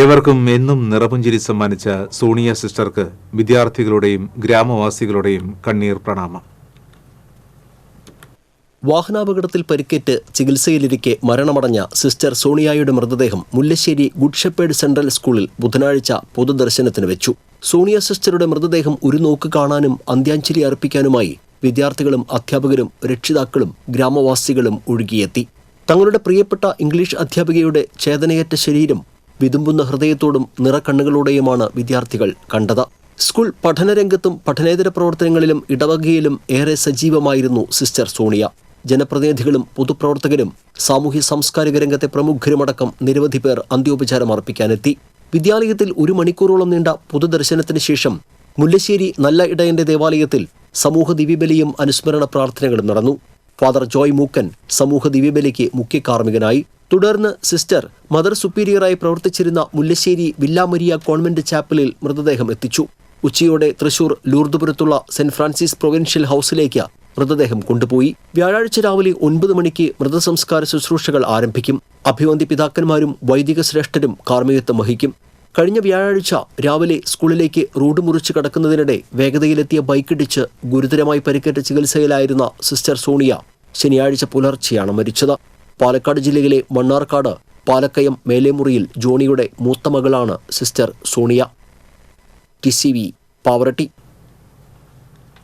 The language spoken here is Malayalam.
ഏവർക്കും എന്നും നിറപുഞ്ചിരി സമ്മാനിച്ച സോണിയ സിസ്റ്റർക്ക് വിദ്യാർത്ഥികളുടെയും ഗ്രാമവാസികളുടെയും കണ്ണീർ പ്രണാമം. വാഹനാപകടത്തിൽ പരിക്കേറ്റ് ചികിത്സയിലിരിക്കെ മരണമടഞ്ഞ സിസ്റ്റർ സോണിയായുടെ മൃതദേഹം മുല്ലശ്ശേരി ഗുഡ് ഷെപ്പേഡ് സെൻട്രൽ സ്കൂളിൽ ബുധനാഴ്ച പൊതുദർശനത്തിന് വെച്ചു. സോണിയ സിസ്റ്ററുടെ മൃതദേഹം ഒരു നോക്ക് കാണാനും അന്ത്യാഞ്ജലി അർപ്പിക്കാനുമായി വിദ്യാർത്ഥികളും അധ്യാപകരും രക്ഷിതാക്കളും ഗ്രാമവാസികളും ഒഴുകിയെത്തി. തങ്ങളുടെ പ്രിയപ്പെട്ട ഇംഗ്ലീഷ് അധ്യാപികയുടെ ചേതനയേറ്റ ശരീരം വിതുമ്പുന്ന ഹൃദയത്തോടും നിറക്കണ്ണുകളോടെയുമാണ് വിദ്യാർത്ഥികൾ കണ്ടത്. സ്കൂൾ പഠനരംഗത്തും പഠനേതര പ്രവർത്തനങ്ങളിലും ഇടവകയിലും ഏറെ സജീവമായിരുന്നു സിസ്റ്റർ സോണിയ. ജനപ്രതിനിധികളും പൊതുപ്രവർത്തകരും സാമൂഹ്യ സാംസ്കാരിക രംഗത്തെ പ്രമുഖരുമടക്കം നിരവധി പേർ അന്ത്യോപചാരം അർപ്പിക്കാനെത്തി. വിദ്യാലയത്തിൽ ഒരു മണിക്കൂറോളം നീണ്ട പൊതുദർശനത്തിന് ശേഷം മുല്ലശ്ശേരി നല്ല ഇടയന്റെ ദേവാലയത്തിൽ സമൂഹ ദിവ്യബലിയും അനുസ്മരണ പ്രാർത്ഥനകളും നടന്നു. ഫാദർ ജോയ് മൂക്കൻ സമൂഹ ദിവ്യബലിക്ക് മുഖ്യ കാർമ്മികനായി തുടർന്ന് സിസ്റ്റർ മദർ സുപ്പീരിയറായി പ്രവർത്തിച്ചിരുന്ന മുല്ലശ്ശേരി വില്ലാമരിയ കോൺവെന്റ് ചാപ്പലിൽ മൃതദേഹം എത്തിച്ചു. ഉച്ചയോടെ തൃശൂർ ലൂർദുപുരത്തുള്ള സെന്റ് ഫ്രാൻസിസ് പ്രൊവിൻഷ്യൽ ഹൌസിലേക്ക് മൃതദേഹം കൊണ്ടുപോയി. വ്യാഴാഴ്ച രാവിലെ ഒൻപത് മണിക്ക് മൃതസംസ്കാര ശുശ്രൂഷകൾ ആരംഭിക്കും. അഭിവന്തി പിതാക്കന്മാരും വൈദിക ശ്രേഷ്ഠരും കാർമ്മികത്വം വഹിക്കും. കഴിഞ്ഞ വ്യാഴാഴ്ച രാവിലെ സ്കൂളിലേക്ക് റോഡ് മുറിച്ച് കടക്കുന്നതിനിടെ വേഗതയിലെത്തിയ ബൈക്കിടിച്ച് ഗുരുതരമായി പരിക്കേറ്റ ചികിത്സയിലായിരുന്ന സിസ്റ്റർ സോണിയ ശനിയാഴ്ച പുലർച്ചെയാണ് മരിച്ചത്. പാലക്കാട് ജില്ലയിലെ മണ്ണാർക്കാട് പാലക്കയം മേലേമുറിയിൽ ജോണിയുടെ മൂത്ത മകളാണ് sister Sonia. T C V Pavaratty